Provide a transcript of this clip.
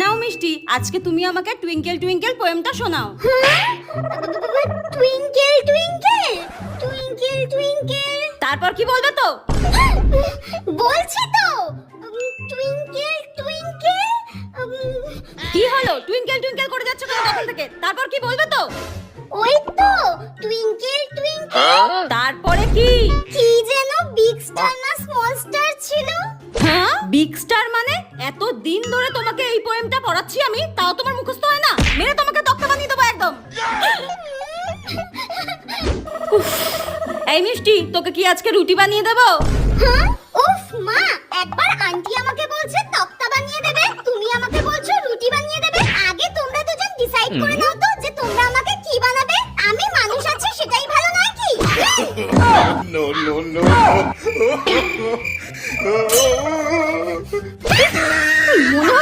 নাও মিষ্টি আজকে তুমি আমাকে টুইঙ্কেল টুইঙ্কেল পোয়েমটা শোনাও। Twinkle twinkle twinkle twinkle. তারপর কি বলবে তো? বলছি তো টুইঙ্কেল টুইঙ্কেল কি হলো? টুইঙ্কেল টুইঙ্কেল করে যাচ্ছ কেন তখন থেকে? তারপর কি বলবে তো? ওই তো টুইঙ্কেল টুইঙ্কেল। তারপরে কি? কি যেন বিগ স্টার বিগ স্টার মানে? এত দিন ধরে তোমাকে এই পোয়েমটা পড়াচ্ছি আমি তাও তোমার মুখস্থ হয় না? মেরে তোমাকে তক্তা বানিয়ে দেবো একদম। এই মিষ্টি তোকে কি আজকে রুটি বানিয়ে দেবো? হ্যাঁ? উফ মা একবার আন্টি আমাকে বলছে তক্তা বানিয়ে দেবে তুমি আমাকে বলছো রুটি বানিয়ে দেবে আগে তোমরা দুজন ডিসাইড করে নাও তো যে তোমরা আমাকে কি বানাবে আমি মানুষ আছি সেটাই ভালো নয় কি? No no no 你别